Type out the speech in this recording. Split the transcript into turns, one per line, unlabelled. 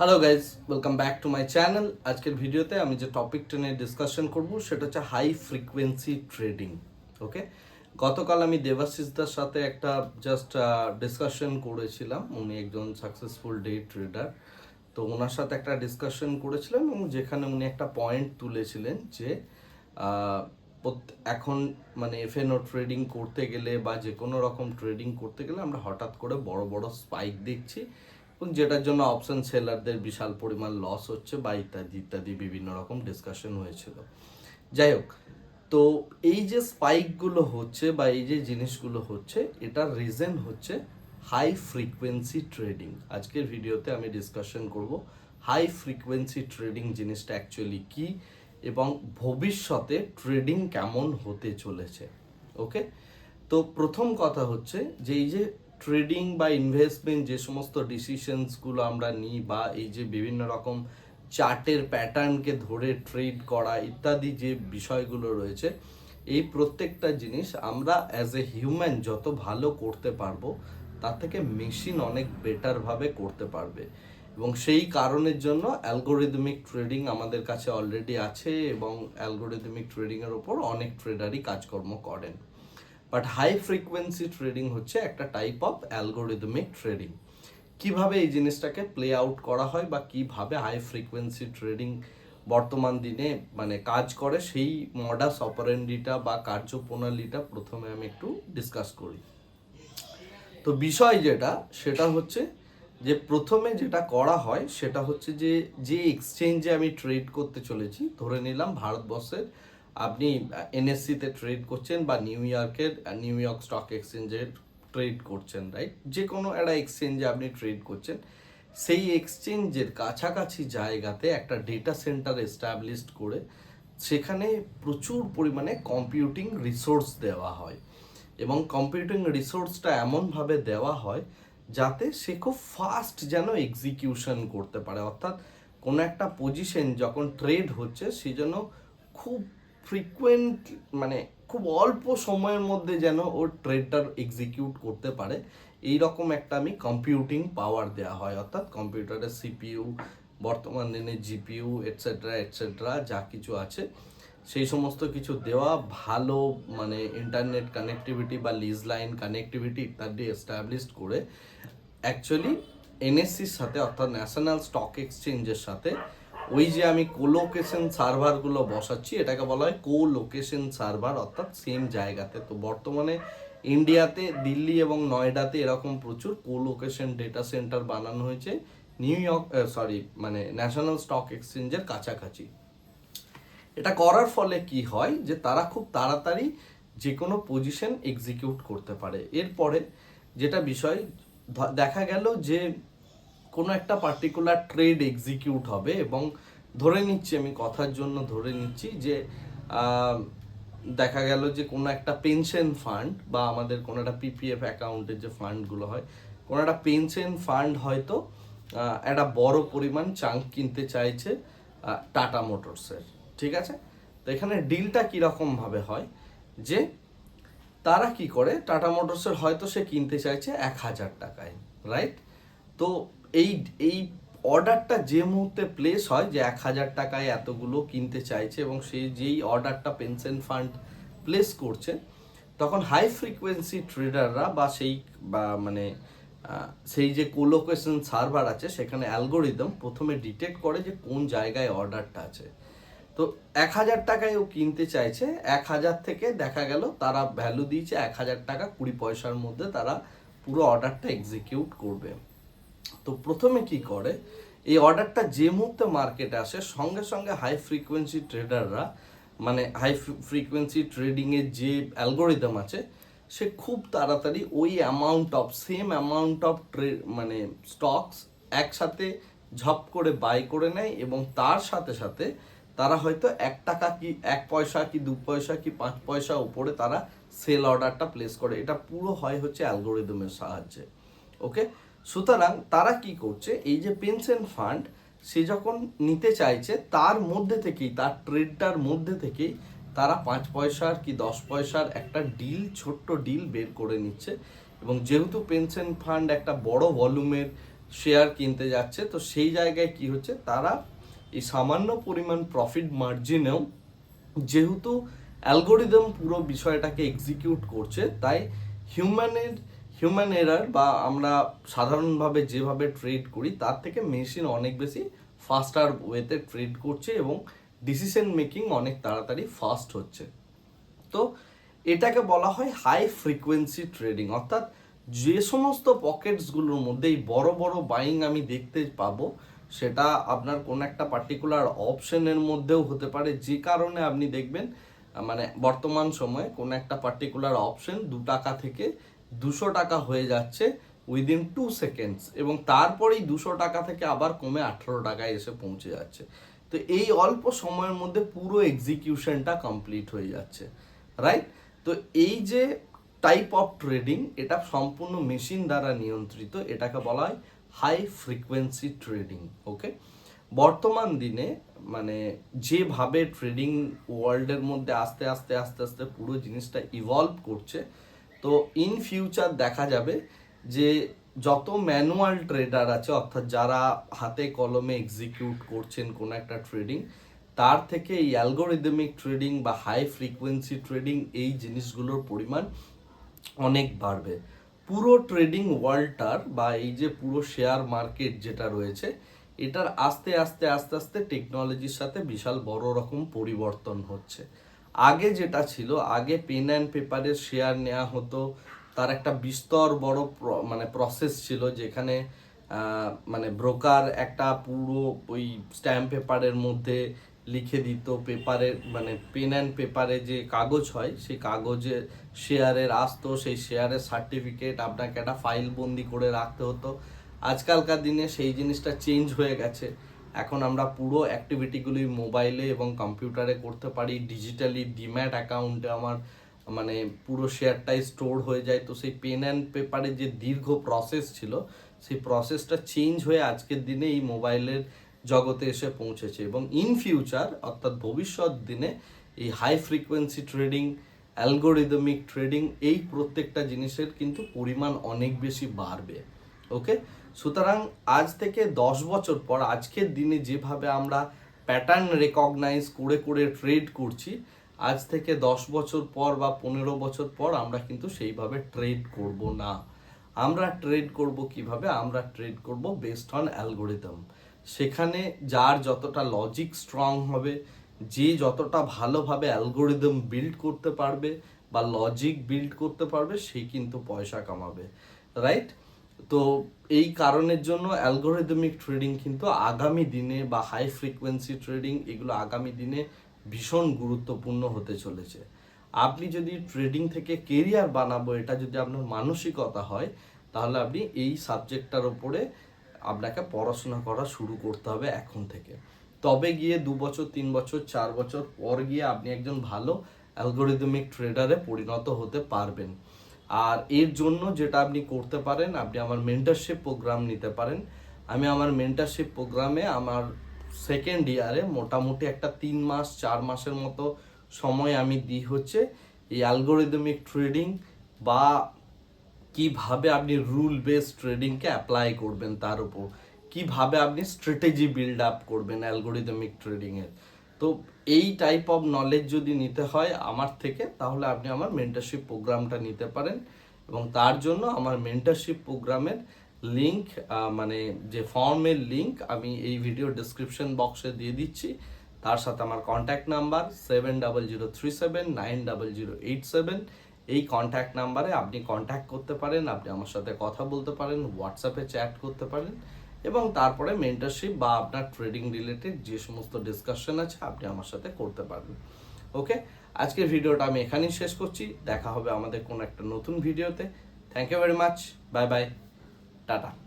Hello guys welcome back to my channel আজকের ভিডিওতে আমি যে টপিকটা নিয়ে ডিসকাশন করব, সেটা হচ্ছে হাই ফ্রিকোয়েন্সি ট্রেডিং ওকে গতকাল আমি দেবাশিসদার সাথে একটা জাস্ট ডিসকাশন করেছিলাম। উনি একজন সাকসেসফুল ডে ট্রেডার তো ওনার সাথে একটা ডিসকাশন করেছিলাম এবং যেখানে উনি একটা পয়েন্ট তুলেছিলেন যে এখন মানে এফএনও ট্রেডিং করতে গেলে বা যে কোনো রকম ট্রেডিং করতে গেলে আমরা হঠাৎ করে বড় বড় স্পাইক দেখছি। এবং যেটার জন্য অপশন সেলারদের বিশাল পরিমাণ লস হচ্ছে বা ইত্যাদি ইত্যাদি বিভিন্ন রকম ডিসকাশন হয়েছিল। যাই হোক, তো এই যে স্পাইকগুলো হচ্ছে বা এই যে জিনিসগুলো হচ্ছে, এটার রিজন হচ্ছে হাই ফ্রিকোয়েন্সি ট্রেডিং আজকের ভিডিওতে আমি ডিসকাশন করব হাই ফ্রিকোয়েন্সি ট্রেডিং জিনিসটা অ্যাকচুয়ালি কি এবং ভবিষ্যতে ট্রেডিং কেমন হতে চলেছে। ওকে তো প্রথম কথা হচ্ছে যে এই যে ট্রেডিং বা ইনভেস্টমেন্ট যে সমস্ত ডিসিশনসগুলো আমরা নিই বা এই যে বিভিন্ন রকম চার্টের প্যাটার্নকে ধরে ট্রেড করা ইত্যাদি যে বিষয়গুলো রয়েছে, এই প্রত্যেকটা জিনিস আমরা অ্যাজ এ হিউম্যান যত ভালো করতে পারব, তার থেকে মেশিন অনেক বেটারভাবে করতে পারবে। এবং সেই কারণের জন্য অ্যালগোরিদমিক ট্রেডিং আমাদের কাছে অলরেডি আছে এবং অ্যালগোরিদমিক ট্রেডিংয়ের ওপর অনেক ট্রেডারই কাজকর্ম করেন। বাট হাই ফ্রিকোয়েন্সি ট্রেডিং হচ্ছে একটা টাইপ অফ অ্যালগোরিদমিক ট্রেডিং কীভাবে এই জিনিসটাকে প্লে আউট করা হয় বা কীভাবে হাই ফ্রিকোয়েন্সি ট্রেডিং বর্তমান দিনে মানে কাজ করে, সেই মডাস অপারেন্ডিটা বা কার্যপ্রণালীটা প্রথমে আমি একটু ডিসকাস করি। তো বিষয় যেটা, সেটা হচ্ছে যে প্রথমে যেটা করা হয়, সেটা হচ্ছে যে যে এক্সচেঞ্জে আমি ট্রেড করতে চলেছি, ধরে নিলাম ভারতবর্ষের আপনি এনএসসিতে ট্রেড করছেন বা নিউ ইয়র্কের নিউ ইয়র্ক স্টক এক্সচেঞ্জে ট্রেড করছেন রাইট যে কোনো একটা এক্সচেঞ্জে আপনি ট্রেড করছেন, সেই এক্সচেঞ্জের কাছাকাছি জায়গাতে একটা ডেটা সেন্টার এস্টাবলিশড করে সেখানে প্রচুর পরিমাণে কম্পিউটিং রিসোর্স দেওয়া হয়। এবং কম্পিউটিং রিসোর্সটা এমনভাবে দেওয়া হয় যাতে সে খুব ফাস্ট যেন এক্সিকিউশন করতে পারে। অর্থাৎ কোনো একটা পজিশন যখন ট্রেড হচ্ছে সে যেন খুব ফ্রিকুয়েন্ট মানে খুব অল্প সময়ের মধ্যে যেন ওর ট্রেডটার এক্সিকিউট করতে পারে। এই রকম একটা আমি কম্পিউটিং পাওয়ার দেওয়া হয়, অর্থাৎ কম্পিউটারের সিপিইউ বর্তমান দিনে জিপিইউ এটসেট্রা এটসেট্রা যা কিছু আছে, সেই সমস্ত কিছু দেওয়া ভালো মানে ইন্টারনেট কানেক্টিভিটি বা লিজ লাইন কানেক্টিভিটি ইত্যাদি এস্টাবলিশড করে অ্যাকচুয়ালি এনএসসির সাথে, অর্থাৎ ন্যাশনাল স্টক এক্সচেঞ্জের সাথে ওই যে আমি কোলোকেশন সার্ভারগুলো বসাচ্ছি, এটাকে বলা হয় কো লোকেশন সার্ভার অর্থাৎ সেম জায়গাতে। তো বর্তমানে ইন্ডিয়াতে দিল্লি এবং নয়ডাতে এরকম প্রচুর কো লোকেশন ডেটা সেন্টার বানানো হয়েছে নিউ ইয়র্ক সরি মানে ন্যাশনাল স্টক এক্সচেঞ্জের কাছাকাছি। এটা করার ফলে কি হয় যে তারা খুব তাড়াতাড়ি যে কোনো পজিশন এক্সিকিউট করতে পারে। এরপরে যেটা বিষয় দেখা গেল যে কোনো একটা পার্টিকুলার ট্রেড এক্সিকিউট হবে এবং ধরে নিচ্ছি, আমি কথার জন্য ধরে নিচ্ছি যে দেখা গেল যে কোনো একটা পেনশন ফান্ড বা আমাদের কোনো একটা পিপিএফ অ্যাকাউন্টের যে ফান্ডগুলো হয়, কোনো একটা পেনশন ফান্ড হয়তো একটা বড় পরিমাণ চাঙ্ক কিনতে চাইছে টাটা মোটরসের ঠিক আছে? তো এখানে ডিলটা কীরকমভাবে হয় যে, তারা কি করে টাটা মোটরসের হয়তো সে কিনতে চাইছে এক হাজার টাকায় রাইট তো এই এই অর্ডারটা যে মুহূর্তে প্লেস হয় যে এক হাজার টাকায় এতগুলো কিনতে চাইছে এবং সে যেই অর্ডারটা পেনশন ফান্ড প্লেস করছে, তখন হাই ফ্রিকোয়েন্সি ট্রেডাররা বা সেই, বা মানে সেই যে কোলোকেশন সার্ভার আছে, সেখানে অ্যালগোরিদম প্রথমে ডিটেক্ট করে যে কোন জায়গায় অর্ডারটা আছে। তো এক হাজার টাকায় ও কিনতে চাইছে, এক হাজার থেকে দেখা গেল তারা ভ্যালু দিয়েছে এক হাজার টাকা কুড়ি পয়সার মধ্যে তারা পুরো অর্ডারটা এক্সিকিউট করবে। তো প্রথমে কি করে? এই অর্ডারটা যে মুহূর্তে মার্কেটে আসে, সঙ্গে সঙ্গে হাই ফ্রিকোয়েন্সি ট্রেডাররা মানে হাই ফ্রিকোয়েন্সি ট্রেডিংয়ের যে অ্যালগোরিদম আছে, সে খুব তাড়াতাড়ি ওই amount of same amount of মানে স্টকস একসাথে ঝপ করে বাই করে নেয় এবং তার সাথে সাথে তারা হয়তো এক টাকা কি, এক পয়সা কি, দু পয়সা কি, পাঁচ পয়সা উপরে তারা সেল অর্ডারটা প্লেস করে। এটা পুরো হয় হচ্ছে অ্যালগোরিদমের সাহায্যে। ওকে সুতরাং তারা কি করছে, এই যে পেনশন ফান্ড, সে যখন নিতে চাইছে, তার মধ্যে থেকেই, তার ট্রেডটার মধ্যে থেকেই তারা পাঁচ পয়সার কি দশ পয়সার একটা ডিল, ছোট্ট ডিল বের করে নিচ্ছে। এবং যেহেতু পেনশন ফান্ড একটা বড় ভলিউমের শেয়ার কিনতে যাচ্ছে, তো সেই জায়গায় কি হচ্ছে, তারা এই সামান্য পরিমাণ প্রফিট মার্জিনেও যেহেতু অ্যালগোরিদম পুরো বিষয়টাকে এক্সিকিউট করছে, তাই হিউম্যানের হিউম্যান এরার বা আমরা সাধারণভাবে যেভাবে ট্রেড করি, তার থেকে মেশিন অনেক বেশি ফাস্টার ওয়েতে ট্রেড করছে এবং ডিসিশন মেকিং অনেক তাড়াতাড়ি ফাস্ট হচ্ছে। তো এটাকে বলা হয় হাই ফ্রিকোয়েন্সি ট্রেডিং অর্থাৎ যে সমস্ত পকেটসগুলোর মধ্যে এই বড় বড় বাইং আমি দেখতে পাবো, সেটা আপনার কোন একটা পার্টিকুলার অপশনের মধ্যেও হতে পারে। যে কারণে আপনি দেখবেন মানে বর্তমান সময়ে কোন একটা পার্টিকুলার অপশন দু টাকা থেকে দুশো টাকা হয়ে যাচ্ছে উইদিন টু সেকেন্ডস এবং তারপরেই দুশো টাকা থেকে আবার কমে আঠেরো টাকায় এসে পৌঁছে যাচ্ছে। তো এই অল্প সময়ের মধ্যে পুরো এক্সিকিউশনটা কমপ্লিট হয়ে যাচ্ছে রাইট তো এই যে টাইপ অফ ট্রেডিং এটা সম্পূর্ণ মেশিন দ্বারা নিয়ন্ত্রিত, এটাকে বলা হয় হাই ফ্রিকোয়েন্সি ট্রেডিং ওকে বর্তমান দিনে মানে যেভাবে ট্রেডিং ওয়ার্ল্ডের মধ্যে আস্তে আস্তে আস্তে আস্তে পুরো জিনিসটা ইভলভ করছে তো ইন ফিউচার দেখা যাবে যে যত ম্যানুয়াল ট্রেডার আছে, অর্থাৎ যারা হাতে কলমে এক্সিকিউট করছেন কোনো একটা ট্রেডিং তার থেকে এই অ্যালগোরিদমিক ট্রেডিং বা হাই ফ্রিকোয়েন্সি ট্রেডিং এই জিনিসগুলোর পরিমাণ অনেক বাড়বে। পুরো ট্রেডিং ওয়ার্ল্ডটার বা এই যে পুরো শেয়ার মার্কেট যেটা রয়েছে, এটার আস্তে আস্তে আস্তে আস্তে টেকনোলজির সাথে বিশাল বড় রকম পরিবর্তন হচ্ছে। আগে যেটা ছিল, আগে পেন অ্যান্ড পেপারের শেয়ার নেওয়া হতো। তার একটা বিস্তর বড় মানে প্রসেস ছিল যেখানে মানে ব্রোকার একটা পুরো ওই স্ট্যাম্প পেপারের মধ্যে লিখে দিত। পেপারে মানে পেন অ্যান্ড পেপারে যে কাগজ হয়, সেই কাগজে শেয়ারের আসতো। সেই শেয়ারের সার্টিফিকেট আপনাকে একটা ফাইল বন্দি করে রাখতে হতো। আজকালকার দিনে সেই জিনিসটা চেঞ্জ হয়ে গেছে। এখন আমরা পুরো অ্যাক্টিভিটিগুলি মোবাইলে এবং কম্পিউটারে করতে পারি। ডিজিটালি ডিম্যাট অ্যাকাউন্টে আমার মানে পুরো শেয়ারটাই স্টোর হয়ে যায়। তো সেই পেন অ্যান্ড পেপারে যে দীর্ঘ প্রসেস ছিল, সেই প্রসেসটা চেঞ্জ হয়ে আজকের দিনে এই মোবাইলের জগতে এসে পৌঁছেছে। এবং ইন ফিউচার অর্থাৎ ভবিষ্যৎ দিনে, এই high frequency trading algorithmic trading এই প্রত্যেকটা জিনিসের কিন্তু পরিমাণ অনেক বেশি বাড়বে। ওকে সুতরাং আজ থেকে দশ বছর পর আজকের দিনে যেভাবে আমরা প্যাটার্ন রেকগনাইজ করে করে ট্রেড করছি, আজ থেকে দশ বছর পর বা পনেরো বছর পর আমরা কিন্তু সেইভাবে ট্রেড করব না। আমরা ট্রেড করব কীভাবে? আমরা ট্রেড করব বেসড অন অ্যালগোরিদম সেখানে যার যতটা লজিক স্ট্রং হবে, যে যতটা ভালোভাবে অ্যালগোরিদম বিল্ড করতে পারবে বা লজিক বিল্ড করতে পারবে, সে কিন্তু পয়সা কামাবে। রাইট তো এই কারণের জন্য অ্যালগোরিদমিক ট্রেডিং কিন্তু আগামী দিনে বা হাই ফ্রিকোয়েন্সি ট্রেডিং এগুলো আগামী দিনে ভীষণ গুরুত্বপূর্ণ হতে চলেছে। আপনি যদি ট্রেডিং থেকে কেরিয়ার বানাবো, এটা যদি আপনার মানসিকতা হয়, তাহলে আপনি এই সাবজেক্টটার ওপরে আপনাকে পড়াশোনা করা শুরু করতে হবে এখন থেকে। তবে গিয়ে দু বছর, তিন বছর, চার বছর পর গিয়ে আপনি একজন ভালো অ্যালগোরিদমিক ট্রেডারে পরিণত হতে পারবেন। আর এর জন্য যেটা আপনি করতে পারেন, আপনি আমার মেন্টারশিপ প্রোগ্রাম নিতে পারেন। আমি আমার মেন্টারশিপ প্রোগ্রামে আমার সেকেন্ড ইয়ারে মোটামুটি একটা তিন মাস, চার মাসের মতো সময় আমি দিই হচ্ছে এই অ্যালগোরিদমিক ট্রেডিং বা কীভাবে আপনি রুল বেস ট্রেডিংকে অ্যাপ্লাই করবেন তার উপর। কীভাবে আপনি স্ট্র্যাটেজি বিল্ড আপ করবেন অ্যালগোরিদমিক ট্রেডিংয়ের তো এই টাইপ অফ নলেজ যদি নিতে হয় আমার থেকে, তাহলে আপনি আমার মেন্টারশিপ প্রোগ্রামটা নিতে পারেন। এবং তার জন্য আমার মেন্টারশিপ প্রোগ্রামের লিংক মানে যে ফর্মের লিংক আমি এই ভিডিও ডিসক্রিপশন বক্সে দিয়ে দিচ্ছি। তার সাথে আমার contact number seven double zero three seven nine double zero eight seven এই কন্ট্যাক্ট নাম্বারে আপনি কন্ট্যাক্ট করতে পারেন, আপনি আমার সাথে কথা বলতে পারেন হোয়াটসঅ্যাপে চ্যাট করতে পারেন। এবং তারপরে মেন্টারশিপ বা আপনার ট্রেডিং রিলেটেড যে সমস্ত ডিসকাশন আছে, আপনি আমার সাথে করতে পারবেন। ওকে আজকের ভিডিওটা আমি এখানেই শেষ করছি। দেখা হবে আমাদের কোনো একটা নতুন ভিডিওতে। Thank you very much bye bye tata